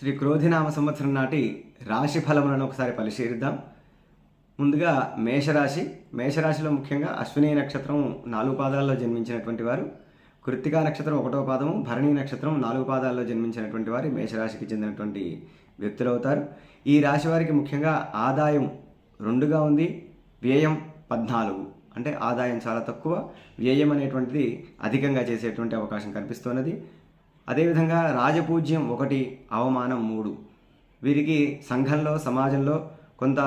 శ్రీ క్రోధినామ సంవత్సరం నాటి రాశి ఫలములను ఒకసారి పరిశీలిద్దాం. ముందుగా మేషరాశి. మేషరాశిలో ముఖ్యంగా అశ్విని నక్షత్రం నాలుగు పాదాల్లో జన్మించినటువంటి వారు కృత్తికా నక్షత్రం ఒకటో పాదము భరణి నక్షత్రం నాలుగు పాదాల్లో జన్మించినటువంటి వారు మేషరాశికి చెందినటువంటి వ్యక్తులు అవుతారు ఈ రాశి వారికి ముఖ్యంగా ఆదాయం రెండుగా ఉంది వ్యయం పద్నాలుగు. అంటే ఆదాయం చాలా తక్కువ వ్యయం అనేటువంటిది అధికంగా చేసేటువంటి అవకాశం కనిపిస్తున్నది అదేవిధంగా రాజపూజ్యం ఒకటి అవమానం మూడు. వీరికి సంఘంలో సమాజంలో కొంత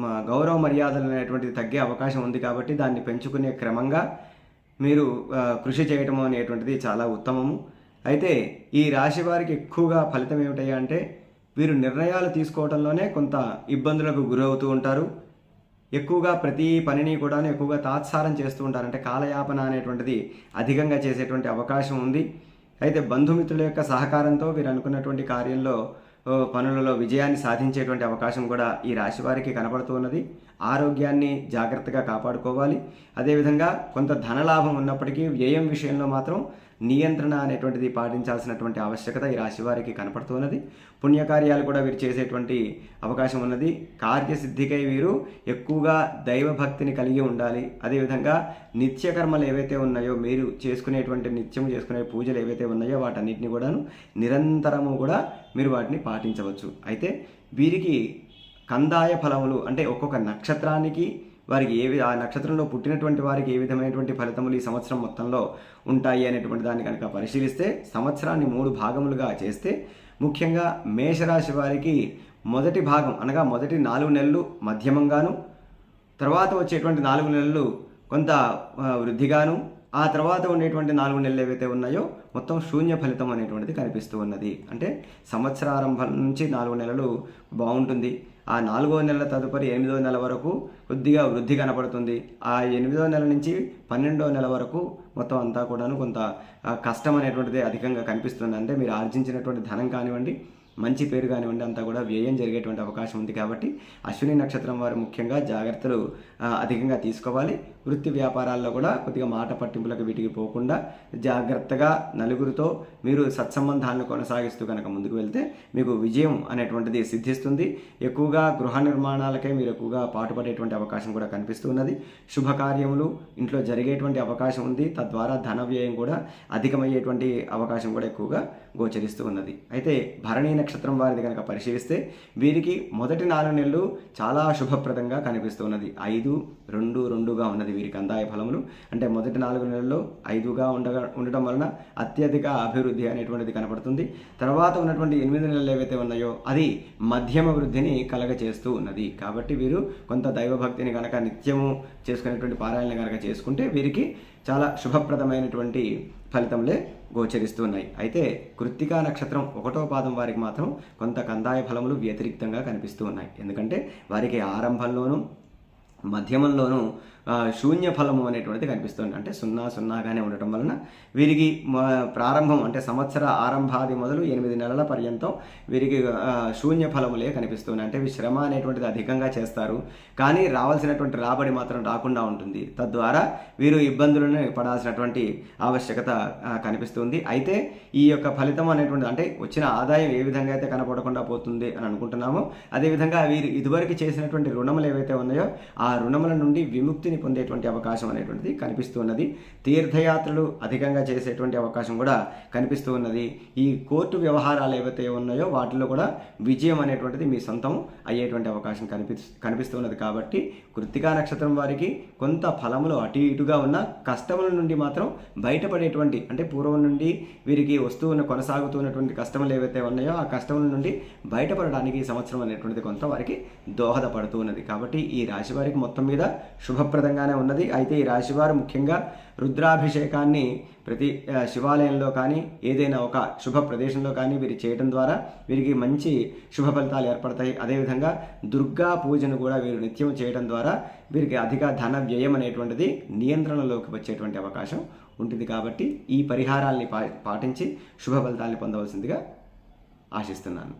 మ, గౌరవ మర్యాదలు అనేటువంటిది తగ్గే అవకాశం ఉంది కాబట్టి దాన్ని పెంచుకునే క్రమంగా మీరు కృషి చేయటం అనేటువంటిది చాలా ఉత్తమము. అయితే ఈ రాశి వారికి ఎక్కువగా ఫలితం ఏమిటయ్యా అంటే వీరు నిర్ణయాలు తీసుకోవడంలోనే కొంత ఇబ్బందులకు గురవుతూ ఉంటారు. ఎక్కువగా ప్రతి పనిని కూడా ఎక్కువగా తాత్సారం చేస్తూ ఉంటారు. అంటే కాలయాపన అనేటువంటిది అధికంగా చేసేటువంటి అవకాశం ఉంది. అయితే బంధుమిత్రుల యొక్క సహకారంతో వీరు అనుకున్నటువంటి కార్యంలో పనులలో విజయాన్ని సాధించేటువంటి అవకాశం కూడా ఈ రాశి వారికి కనబడుతూ ఉన్నది. ఆరోగ్యాన్ని జాగ్రత్తగా కాపాడుకోవాలి. అదేవిధంగా కొంత ధనలాభం ఉన్నప్పటికీ వ్యయం విషయంలో మాత్రం నియంత్రణ అనేటువంటిది పాటించాల్సినటువంటి ఆవశ్యకత ఈ రాశివారికి కనపడుతున్నది. పుణ్యకార్యాలు కూడా వీరు చేసేటువంటి అవకాశం ఉన్నది. కార్యసిద్ధికై వీరు ఎక్కువగా దైవభక్తిని కలిగి ఉండాలి. అదేవిధంగా నిత్యకర్మలు ఏవైతే ఉన్నాయో మీరు చేసుకునేటువంటి నిత్యం చేసుకునే పూజలు ఏవైతే ఉన్నాయో వాటన్నిటిని కూడాను నిరంతరము కూడా మీరు వాటిని పాటించవచ్చు. అయితే వీరికి కందాయ ఫలములు అంటే ఒక్కొక్క నక్షత్రానికి వారికి ఏ ఆ నక్షత్రంలో పుట్టినటువంటి వారికి ఏ విధమైనటువంటి ఫలితములు ఈ సంవత్సరం మొత్తంలో ఉంటాయి అనేటువంటి దాన్ని కనుక పరిశీలిస్తే సంవత్సరాన్ని మూడు భాగములుగా చేస్తే ముఖ్యంగా మేషరాశి వారికి మొదటి భాగం అనగా మొదటి నాలుగు నెలలు మధ్యమంగాను తర్వాత వచ్చేటువంటి నాలుగు నెలలు కొంత వృద్ధిగాను ఆ తర్వాత ఉండేటువంటి నాలుగు నెలలు ఏవైతే ఉన్నాయో మొత్తం శూన్య ఫలితం అనేటువంటిది కనిపిస్తూ ఉన్నది. అంటే సంవత్సరారంభం నుంచి నాలుగు నెలలు బాగుంటుంది. ఆ నాలుగో నెలల తదుపరి ఎనిమిదో నెల వరకు కొద్దిగా వృద్ధి కనపడుతుంది. ఆ ఎనిమిదో నెల నుంచి పన్నెండో నెల వరకు మొత్తం అంతా కూడాను కొంత కష్టం అనేటువంటిది అధికంగా కనిపిస్తుంది. అంటే మీరు ఆర్జించినటువంటి ధనం కానివ్వండి మంచి పేరు కానివ్వండి అంతా కూడా వ్యయం జరిగేటువంటి అవకాశం ఉంది కాబట్టి అశ్విని నక్షత్రం వారు ముఖ్యంగా జాగ్రత్తలు అధికంగా తీసుకోవాలి. వృత్తి వ్యాపారాల్లో కూడా కొద్దిగా మాట పట్టింపులకు వీటికి పోకుండా జాగ్రత్తగా నలుగురితో మీరు సత్సంబంధాలను కొనసాగిస్తూ కనుక ముందుకు వెళ్తే మీకు విజయం అనేటువంటిది సిద్ధిస్తుంది. ఎక్కువగా గృహ నిర్మాణాలకే మీరు ఎక్కువగా పాటుపడేటువంటి అవకాశం కూడా కనిపిస్తూ ఉన్నది. శుభకార్యములు ఇంట్లో జరిగేటువంటి అవకాశం ఉంది. తద్వారా ధన వ్యయం కూడా అధికమయ్యేటువంటి అవకాశం కూడా ఎక్కువగా గోచరిస్తూ ఉన్నది. అయితే భరణీ నక్షత్రం వారిది కనుక పరిశీలిస్తే వీరికి మొదటి నాలుగు నెలలు చాలా శుభప్రదంగా కనిపిస్తూ ఉన్నది. ఐదు రెండు రెండుగా ఉన్నది వీరికి అందాయ ఫలములు. అంటే మొదటి నాలుగు నెలల్లో ఐదుగా ఉండగా ఉండటం వలన అత్యధిక అభివృద్ధి అనేటువంటిది కనపడుతుంది. తర్వాత ఉన్నటువంటి ఎనిమిది నెలలు ఏవైతే ఉన్నాయో అది మధ్యమ వృద్ధిని కలగచేస్తూ ఉన్నది. కాబట్టి వీరు కొంత దైవభక్తిని కనుక నిత్యము చేసుకునేటువంటి పారాయణ కనుక చేసుకుంటే వీరికి చాలా శుభప్రదమైనటువంటి ఫలితములే గోచరిస్తున్నాయి అయితే కృత్తికా నక్షత్రం ఒకటో పాదం వారికి మాత్రం కొంత కందాయ ఫలములు వ్యతిరిక్తంగా కనిపిస్తూ ఉన్నాయి. ఎందుకంటే వారికి ఆరంభంలోనూ మధ్యమంలోనూ శూన్య ఫలము అనేటువంటిది కనిపిస్తుంది. అంటే సున్నా సున్నాగానే ఉండటం వలన వీరికి ప్రారంభం అంటే సంవత్సర ఆరంభాది మొదలు ఎనిమిది నెలల పర్యంతం వీరికి శూన్య ఫలములే కనిపిస్తున్నాయి. అంటే శ్రమ అనేటువంటిది అధికంగా చేస్తారు. కానీ రావాల్సినటువంటి రాబడి మాత్రం రాకుండా ఉంటుంది. తద్వారా వీరు ఇబ్బందులను పడాల్సినటువంటి ఆవశ్యకత కనిపిస్తుంది. అయితే ఈ యొక్క ఫలితం అనేటువంటిది అంటే వచ్చిన ఆదాయం ఏ విధంగా అయితే కనపడకుండా పోతుంది అని అనుకుంటున్నామో అదేవిధంగా వీరు ఇదివరకు చేసినటువంటి రుణములు ఏవైతే ఉన్నాయో ఆ రుణముల నుండి విముక్తిని పొందేటువంటి అవకాశం అనేటువంటిది కనిపిస్తూ ఉన్నది. తీర్థయాత్రలు అధికంగా చేసేటువంటి అవకాశం కూడా కనిపిస్తూ ఉన్నది. ఈ కోర్టు వ్యవహారాలు ఏవైతే ఉన్నాయో వాటిలో కూడా విజయం అనేటువంటిది మీ సొంతం అయ్యేటువంటి అవకాశం కనిపి కనిపిస్తూ ఉన్నది కాబట్టి కృత్తికా నక్షత్రం వారికి కొంత ఫలములు అటు ఇటుగా ఉన్న కష్టముల నుండి మాత్రం బయటపడేటువంటి అంటే పూర్వం నుండి వీరికి వస్తూ ఉన్న కొనసాగుతున్నటువంటి కష్టములు ఏవైతే ఉన్నాయో ఆ కష్టముల నుండి బయటపడడానికి ఈ సంవత్సరం అనేటువంటిది కొంత వారికి దోహదపడుతూ ఉన్నది. కాబట్టి ఈ రాశి వారికి మొత్తం మీద ఆహ్లాదకరంగానే ఉన్నది. అయితే ఈ రాశివారు ముఖ్యంగా రుద్రాభిషేకాన్ని ప్రతి శివాలయంలో కానీ ఏదైనా ఒక శుభ ప్రదేశంలో కానీ వీరు చేయడం ద్వారా వీరికి మంచి శుభ ఫలితాలు ఏర్పడతాయి. అదేవిధంగా దుర్గా పూజను కూడా వీరు నిత్యం చేయడం ద్వారా వీరికి అధిక ధన వ్యయం అనేటువంటిది నియంత్రణలోకి వచ్చేటువంటి అవకాశం ఉంటుంది కాబట్టి ఈ పరిహారాల్ని పా పాటించి శుభ ఫలితాల్ని పొందవలసిందిగా ఆశిస్తున్నాను.